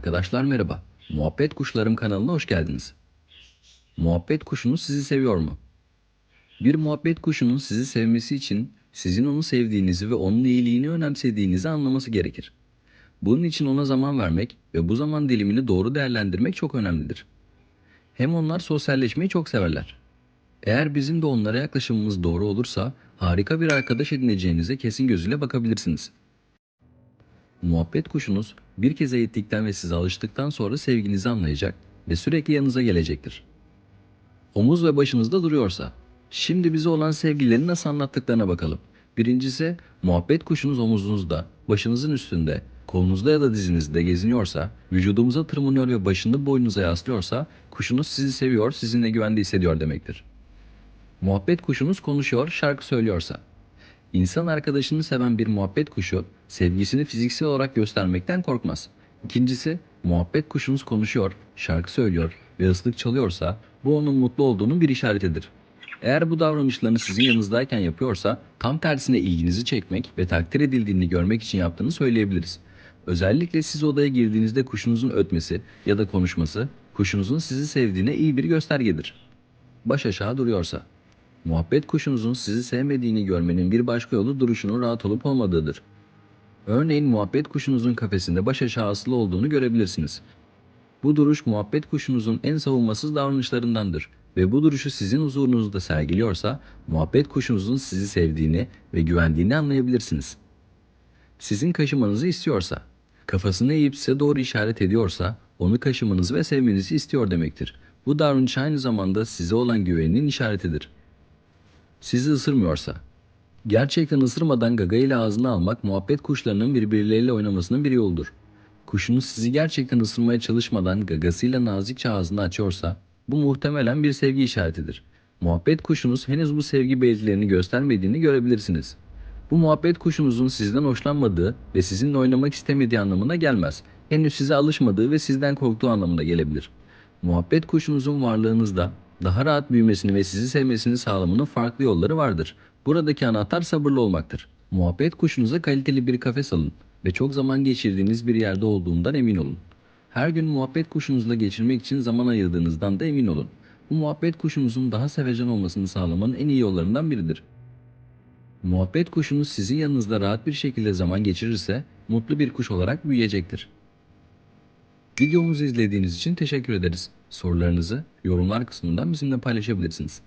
Arkadaşlar merhaba. Muhabbet Kuşlarım kanalına hoş geldiniz. Muhabbet kuşunuz sizi seviyor mu? Bir muhabbet kuşunun sizi sevmesi için sizin onu sevdiğinizi ve onun iyiliğini önemsediğinizi anlaması gerekir. Bunun için ona zaman vermek ve bu zaman dilimini doğru değerlendirmek çok önemlidir. Hem onlar sosyalleşmeyi çok severler. Eğer bizim de onlara yaklaşımımız doğru olursa harika bir arkadaş edineceğinize kesin gözüyle bakabilirsiniz. Muhabbet kuşunuz bir kez eğittikten ve size alıştıktan sonra sevginizi anlayacak ve sürekli yanınıza gelecektir. Omuz ve başınızda duruyorsa, şimdi bize olan sevgilerini nasıl anlattıklarına bakalım. Birincisi, muhabbet kuşunuz omuzunuzda, başınızın üstünde, kolunuzda ya da dizinizde geziniyorsa, vücudumuza tırmanıyor ve başını boynunuza yaslıyorsa, kuşunuz sizi seviyor, sizinle güvende hissediyor demektir. Muhabbet kuşunuz konuşuyor, şarkı söylüyorsa, İnsan arkadaşını seven bir muhabbet kuşu sevgisini fiziksel olarak göstermekten korkmaz. İkincisi, muhabbet kuşunuz konuşuyor, şarkı söylüyor ve ıslık çalıyorsa bu onun mutlu olduğunun bir işaretidir. Eğer bu davranışlarını sizin yanınızdayken yapıyorsa tam tersine ilginizi çekmek ve takdir edildiğini görmek için yaptığını söyleyebiliriz. Özellikle siz odaya girdiğinizde kuşunuzun ötmesi ya da konuşması kuşunuzun sizi sevdiğine iyi bir göstergedir. Baş aşağı duruyorsa Muhabbet kuşunuzun sizi sevmediğini görmenin bir başka yolu duruşunun rahat olup olmadığıdır. Örneğin muhabbet kuşunuzun kafesinde baş aşağı asılı olduğunu görebilirsiniz. Bu duruş muhabbet kuşunuzun en savunmasız davranışlarındandır ve bu duruşu sizin huzurunuzda sergiliyorsa muhabbet kuşunuzun sizi sevdiğini ve güvendiğini anlayabilirsiniz. Sizin kaşımanızı istiyorsa, kafasını eğip size doğru işaret ediyorsa onu kaşımanızı ve sevmenizi istiyor demektir. Bu davranış aynı zamanda size olan güveninin işaretidir sizi ısırmıyorsa. Gerçekten ısırmadan gagayla ağzına almak muhabbet kuşlarının birbirleriyle oynamasının bir yoludur. Kuşunuz sizi gerçekten ısırmaya çalışmadan gagasıyla nazikçe ağzını açıyorsa bu muhtemelen bir sevgi işaretidir. Muhabbet kuşunuz henüz bu sevgi belirtilerini göstermediğini görebilirsiniz. Bu muhabbet kuşunuzun sizden hoşlanmadığı ve sizinle oynamak istemediği anlamına gelmez. Henüz size alışmadığı ve sizden korktuğu anlamına gelebilir. Muhabbet kuşunuzun varlığınızda daha rahat büyümesini ve sizi sevmesini sağlamanın farklı yolları vardır. Buradaki anahtar sabırlı olmaktır. Muhabbet kuşunuza kaliteli bir kafes alın ve çok zaman geçirdiğiniz bir yerde olduğundan emin olun. Her gün muhabbet kuşunuzla geçirmek için zaman ayırdığınızdan da emin olun. Bu muhabbet kuşunuzun daha sevecen olmasını sağlamanın en iyi yollarından biridir. Muhabbet kuşunuz sizin yanınızda rahat bir şekilde zaman geçirirse mutlu bir kuş olarak büyüyecektir. Videomuzu izlediğiniz için teşekkür ederiz. Sorularınızı yorumlar kısmından bizimle paylaşabilirsiniz.